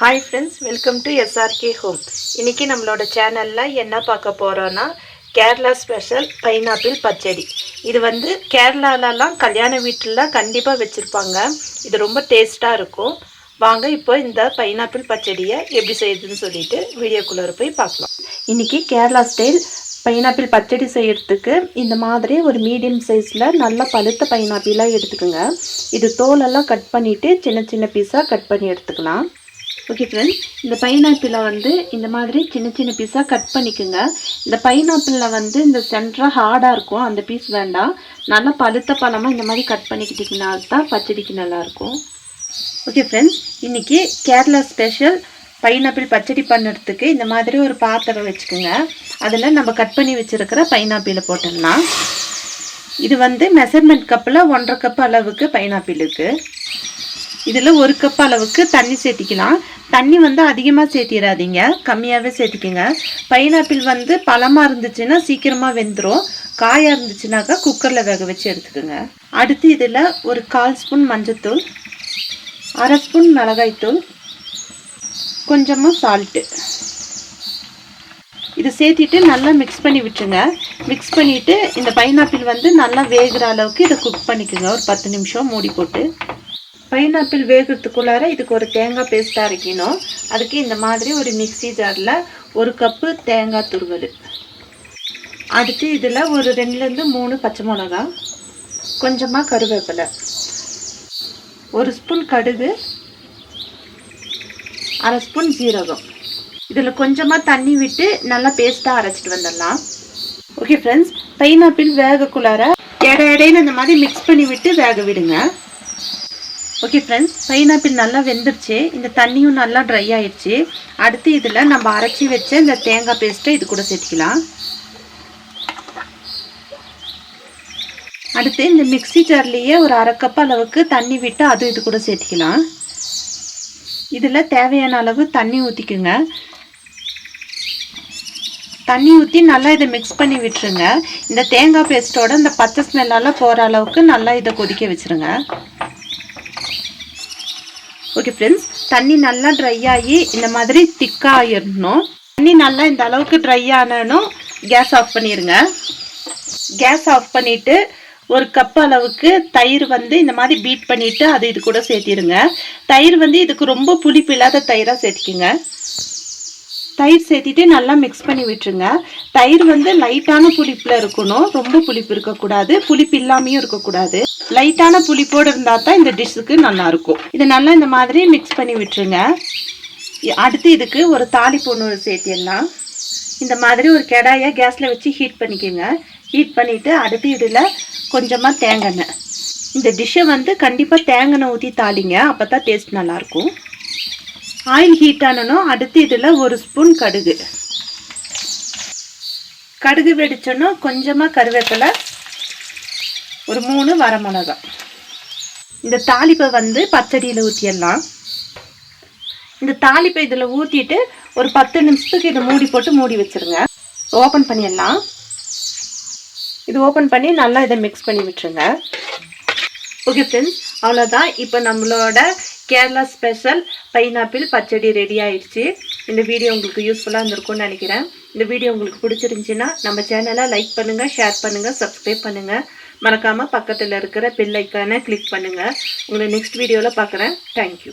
Hi friends welcome to SRK home இன்றைக்கி நம்மளோட சேனலில் என்ன பார்க்க போகிறோன்னா கேரளா ஸ்பெஷல் பைனாப்பிள் பச்சடி. இது வந்து கேரளாலலாம் கல்யாண வீட்டில் கண்டிப்பாக வச்சுருப்பாங்க. இது ரொம்ப டேஸ்ட்டாக இருக்கும். வாங்க இப்போ இந்த பைனாப்பிள் பச்சடியை எப்படி செய்யுதுன்னு சொல்லிட்டு வீடியோக்குள்ளே போய் பார்க்கலாம். இன்றைக்கி கேரளா ஸ்டைல் பைனாப்பிள் பச்சடி செய்கிறதுக்கு இந்த மாதிரி ஒரு மீடியம் சைஸில் நல்ல பழுத்த பைனாப்பிளாக எடுத்துக்கோங்க. இது தோலெல்லாம் கட் பண்ணிவிட்டு சின்ன சின்ன பீஸாக கட் பண்ணி எடுத்துக்கலாம். ஓகே ஃப்ரெண்ட்ஸ் இந்த பைனாப்பிளை வந்து இந்த மாதிரி சின்ன சின்ன பீஸாக கட் பண்ணிக்கோங்க. இந்த பைனாப்பிளில் வந்து இந்த சென்டராக ஹார்டாக இருக்கும். அந்த பீஸ் வேண்டாம். நல்லா பழுத்த பழமாக இந்த மாதிரி கட் பண்ணிக்கிட்டிங்கன்னா தான் பச்சடிக்கு நல்லாயிருக்கும். ஓகே ஃப்ரெண்ட்ஸ் இன்றைக்கி கேரளா ஸ்பெஷல் பைனாப்பிள் பச்சடி பண்ணுறதுக்கு இந்த மாதிரி ஒரு பாத்திரம் வச்சுக்கோங்க. அதில் நம்ம கட் பண்ணி வச்சுருக்கிற பைனாப்பிளை போட்டுடலாம். இது வந்து மெஷர்மெண்ட் கப்பில் ஒன்றரை கப் அளவுக்கு பைனாப்பிள் இருக்குது இதில் ஒரு கப் அளவுக்கு தண்ணி சேர்த்திக்கலாம். தண்ணி வந்து அதிகமாக சேர்த்திடாதீங்க கம்மியாகவே சேர்த்திக்கோங்க. பைனாப்பிள் வந்து பழமாக இருந்துச்சுன்னா சீக்கிரமாக வெந்துடும் காயாக இருந்துச்சுனாக்கா குக்கரில் வேக வச்சு எடுத்துக்கோங்க. அடுத்து இதில் ஒரு கால் ஸ்பூன் மஞ்சத்தூள் அரை ஸ்பூன் மிளகாய்த்தூள் கொஞ்சமாக சால்ட்டு இது சேர்த்திட்டு நல்லா மிக்ஸ் பண்ணி விட்டுருங்க. மிக்ஸ் பண்ணிவிட்டு இந்த பைனாப்பிள் வந்து நல்லா வேகிற அளவுக்கு இதை குக் பண்ணிக்கோங்க. ஒரு பத்து நிமிஷம் மூடி போட்டு. பைனாப்பிள் வேகிறதுக்குள்ளார இதுக்கு ஒரு தேங்காய் பேஸ்ட்டாக அரைக்கணும். அதுக்கு இந்த மாதிரி ஒரு மிக்சி ஜாரில் ஒரு கப்பு தேங்காய் துருவல். அடுத்து இதில் ஒரு ரெண்டுலேருந்து மூணு பச்சை மிளகா கொஞ்சமாக கருவேப்பிலை. ஒரு ஸ்பூன் கடுகு அரை ஸ்பூன் ஜீரகம். இதில் கொஞ்சமாக தண்ணி விட்டு நல்லா பேஸ்ட்டாக அரைச்சிட்டு வந்துடலாம். ஓகே ஃப்ரெண்ட்ஸ் பைனாப்பிள் வேகக்குள்ளார இட இடையில இந்த மாதிரி மிக்ஸ் பண்ணி விட்டு வேக விடுங்க. ஓகே ஃப்ரெண்ட்ஸ் பைனாப்பிள் நல்லா வெந்துருச்சு. இந்த தண்ணியும் நல்லா ட்ரை ஆயிடுச்சு. அடுத்து இதில் நம்ம அரைச்சி வச்ச இந்த தேங்காய் பேஸ்ட்டை இது கூட சேர்த்திக்கலாம். அடுத்து இந்த மிக்சி ஜார்லேயே ஒரு அரைக்கப் அளவுக்கு தண்ணி விட்டு அது இது கூட சேர்த்திக்கலாம். இதில் தேவையான அளவு தண்ணி ஊற்றிக்குங்க தண்ணி ஊற்றி நல்லா இதை மிக்ஸ் பண்ணி விட்டுருங்க. இந்த தேங்காய் பேஸ்ட்டோட இந்த பச்சை ஸ்மெல்லாம் போகிற அளவுக்கு நல்லா இதை கொதிக்க வச்சுருங்க. ஓகே ஃப்ரெண்ட்ஸ் தண்ணி நல்லா ட்ரை ஆகி இந்த மாதிரி திக்காகிடணும் தண்ணி நல்லா இந்த அளவுக்கு ட்ரை ஆனனும் கேஸ் ஆஃப் பண்ணிடுங்க கேஸ் ஆஃப் பண்ணிவிட்டு ஒரு கப் அளவுக்கு தயிர் வந்து இந்த மாதிரி பீட் பண்ணிவிட்டு அது இது கூட சேர்த்திருங்க. தயிர் வந்து இதுக்கு ரொம்ப புளிப்பு இல்லாத தயிராக சேர்த்திக்கோங்க. தயிர் சேர்த்திட்டு நல்லா மிக்ஸ் பண்ணி விட்டுருங்க. தயிர் வந்து லைட்டான புளிப்பில் இருக்கணும். ரொம்ப புளிப்பு இருக்கக்கூடாது. புளிப்பு இல்லாமையும் இருக்கக்கூடாது. லைட்டான புளிப்போடு இருந்தால் தான் இந்த டிஷ்ஷுக்கு நல்லாயிருக்கும். இதை நல்லா இந்த மாதிரி மிக்ஸ் பண்ணி விட்டுருங்க. அடுத்து இதுக்கு ஒரு தாளிப்பு ஒன்று சேர்த்திடலாம். இந்த மாதிரி ஒரு கெடாயை கேஸில் வச்சு ஹீட் பண்ணிக்கோங்க. ஹீட் பண்ணிவிட்டு அடுத்து இதில் கொஞ்சமாக தேங்காய் இந்த டிஷ்ஷை வந்து கண்டிப்பாக தேங்காய் ஊற்றி தாளிங்க. அப்போ தான் டேஸ்ட் நல்லாயிருக்கும். ஆயில் ஹீட் ஆனணும் அடுத்து இதில் ஒரு ஸ்பூன் கடுகு. கடுகு வெடிச்சோன்னா கொஞ்சமாக கருவேப்பிலை ஒரு மூணு வரமிளகா. இந்த தாளிப்பை வந்து பச்சடியில் ஊற்றிடலாம் இந்த தாளிப்பை இதில் ஊற்றிட்டு ஒரு பத்து நிமிஷத்துக்கு இதை மூடி போட்டு மூடி வச்சுருங்க. ஓப்பன் பண்ணிடலாம். இது ஓப்பன் பண்ணி நல்லா இதை மிக்ஸ் பண்ணி விட்டுருங்க. ஓகே ஃப்ரெண்ட்ஸ் அவ்வளோதான் இப்போ நம்மளோட Kerala special pineapple pachadi ready ஆயிடுச்சு. இந்த வீடியோ உங்களுக்கு யூஸ்ஃபுல்லாக இருந்திருக்கும்னு நினைக்கிறேன். இந்த வீடியோ உங்களுக்கு பிடிச்சிருந்துச்சின்னா நம்ம சேனலை லைக் பண்ணுங்கள் ஷேர் பண்ணுங்கள் சப்ஸ்கிரைப் பண்ணுங்கள் மறக்காமல் பக்கத்தில் இருக்கிற பெல் கிளிக் பண்ணுங்கள் உங்களை நெக்ஸ்ட் வீடியோவில் பார்க்குறேன். தேங்க்யூ